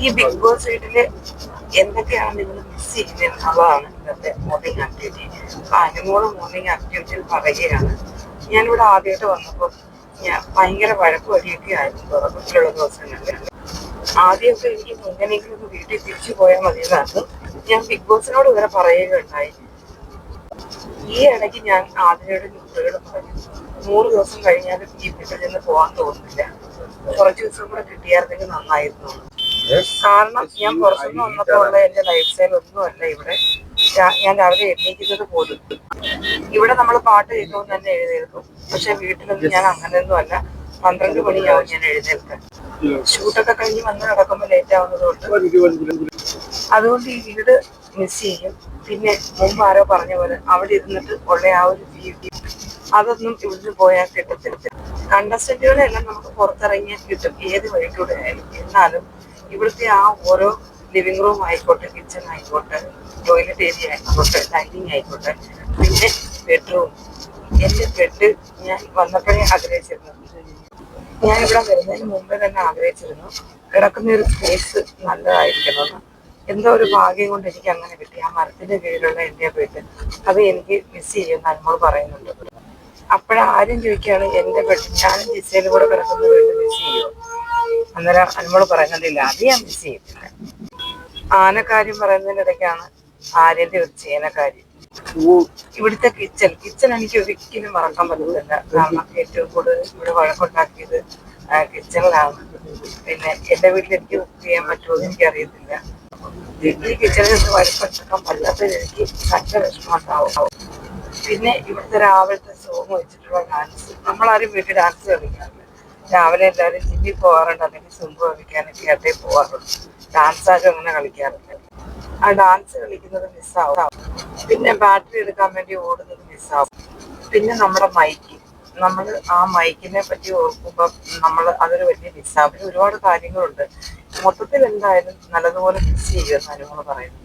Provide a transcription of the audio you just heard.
ഈ big boss വീട്ടിൽ എന്തൊക്കെയാണ് നിങ്ങൾ മിസ് ചെയ്യുന്നത്? എന്നുള്ളതാണ് ഇന്നത്തെ മോർണിംഗ് ആക്ടിവിറ്റി അനുമോൾ മോർണിംഗ് ആക്ടിവിറ്റിയിൽ പറയുകയാണ്. ഞാനിവിടെ ആദ്യമായിട്ട് വന്നപ്പോൾ ഞാൻ ഭയങ്കര വഴക്കും അടിയൊക്കെ ആയിരുന്നു തുടക്കത്തിലുള്ള ദിവസങ്ങളിൽ ആദ്യമൊക്കെ എനിക്ക് മുങ്ങനെങ്കിലും വീട്ടിൽ തിരിച്ചു പോയാൽ മതിയെന്നായിരുന്നു. ഞാൻ ബിഗ് ബോസിനോട് ഇവരെ പറയുകയുണ്ടായി. ഈ ഇടയ്ക്ക് ഞാൻ ആദ്യമായിട്ട് ന്യൂസുകൾ പറഞ്ഞു. നൂറ് ദിവസം കഴിഞ്ഞാലും ഈ വീട്ടിൽ നിന്ന് പോകാൻ തോന്നുന്നില്ല. കുറച്ച് ദിവസം കൂടെ കിട്ടിയായിരുന്നെങ്കിൽ നന്നായിരുന്നു. കാരണം ഞാൻ പുറത്തുനിന്ന് വന്നപ്പോൾ ഉള്ള എന്റെ ലൈഫ് സ്റ്റൈൽ ഒന്നുമല്ല ഇവിടെ. ഞാൻ രാവിലെ എഴുന്നേക്കുന്നത് പോലും. ഇവിടെ നമ്മൾ പാട്ട് കേൾക്കുമ്പോൾ തന്നെ എഴുന്നേൽക്കും. പക്ഷെ വീട്ടിലൊന്നും ഞാൻ അങ്ങനെയൊന്നും അല്ല പന്ത്രണ്ട് മണിയാവും ഞാൻ എഴുന്നേൽക്കാൻ. ഷൂട്ടൊക്കെ കഴിഞ്ഞ് വന്ന് നടക്കുമ്പോൾ ലേറ്റ് ആവുന്നതുകൊണ്ട്. അതുകൊണ്ട് ഈ വീട് മിസ് ചെയ്യും. പിന്നെ മുമ്പ് ആരോ പറഞ്ഞ പോലെ അവിടെ ഇരുന്നിട്ട് ഉള്ള ആ ഒരു ബ്യൂട്ടി അതൊന്നും ഇവിടുന്ന് പോയാൽ കിട്ടത്തില്ല. കണ്ടസ്റ്റന്റുകളെല്ലാം നമുക്ക് പുറത്തിറങ്ങിയാൽ കിട്ടും. ഏത് വഴിക്കൂടെ ആയാലും. എന്നാലും ഇവിടുത്തെ ആ ഓരോ ലിവിംഗ് റൂം ആയിക്കോട്ടെ കിച്ചൺ ആയിക്കോട്ടെ ടോയ്ലറ്റ് ഏരിയ ആയിക്കോട്ടെ ഡൈനിങ് ആയിക്കോട്ടെ പിന്നെ ബെഡ്റൂം എന്റെ ബെഡ് ഞാൻ വന്നപ്പോഴേ ആഗ്രഹിച്ചിരുന്നു. ഞാൻ ഇവിടെ വരുന്നതിന് മുമ്പേ തന്നെ ആഗ്രഹിച്ചിരുന്നു. കിടക്കുന്ന ഒരു സ്പേസ് നല്ലതായിരിക്കണമെന്ന് എന്തോ ഒരു ഭാഗ്യം കൊണ്ട് എനിക്ക് അങ്ങനെ കിട്ടി. ആ മരത്തിന്റെ കീഴിലുള്ള എന്റെ ബെഡ് അത് എനിക്ക് മിസ് ചെയ്യുമെന്ന് അമ്മോട് പറയുന്നുണ്ട്. അപ്പോഴാരും ചോദിക്കുകയാണ് എന്റെ ബെഡ് ഞാനും ജിസയിലും കൂടെ കിടക്കുന്ന ബെഡ് മിസ് ചെയ്യുമോ അന്നേരം അന്മോൾ പറയുന്നതില്ല അത് ഞാൻ മിസ് ചെയ്യത്തില്ല ആനക്കാര്യം പറയുന്നതിനിടയ്ക്കാണ് ആര്യന്റെ ഒരു ചേനക്കാര്യം ഇവിടുത്തെ കിച്ചൺ കിച്ചൺ എനിക്ക് ഒരിക്കലും മറക്കാൻ പറ്റുന്നില്ല കാരണം ഏറ്റവും കൂടുതൽ ഇവിടെ വഴക്കുണ്ടാക്കിയത് കിച്ചണിലാണ്. പിന്നെ എന്റെ വീട്ടിൽ എനിക്ക് കുക്ക് ചെയ്യാൻ പറ്റുമോ എന്ന് എനിക്ക് അറിയത്തില്ല. ഈ കിച്ചണിൽ നിന്ന് വഴക്കുണ്ടാക്കാൻ പറ്റാത്തത് എനിക്ക് നല്ല വിഷമമുണ്ടാവും. പിന്നെ ഇവിടുത്തെ രാവിലത്തെ സോങ് വെച്ചിട്ടുള്ള ഡാൻസ് നമ്മളാരും വീട്ടിൽ ഡാൻസ് കളിക്കാറില്ല. രാവിലെ എല്ലാവരും ജിമ്മിൽ പോകാറുണ്ട് അല്ലെങ്കിൽ സുമ്പ് കളിക്കാനൊക്കെ ആയിട്ടേ പോകാറുണ്ട് ഡാൻസ് ആരും അങ്ങനെ കളിക്കാറില്ല ആ ഡാൻസ് കളിക്കുന്നത് മിസ്സാവും പിന്നെ ബാറ്ററി എടുക്കാൻ വേണ്ടി ഓടുന്നത് മിസ്സാവും പിന്നെ നമ്മുടെ മൈക്ക് നമ്മൾ ആ മൈക്കിനെ പറ്റി ഓർക്കുമ്പോൾ നമ്മൾ അതൊരു വലിയ മിസ്സാവും ഒരുപാട് കാര്യങ്ങളുണ്ട്. മൊത്തത്തിൽ എന്തായാലും നല്ലതുപോലെ മിസ് ചെയ്യുമെന്ന് അനുമോൾ പറയുന്നു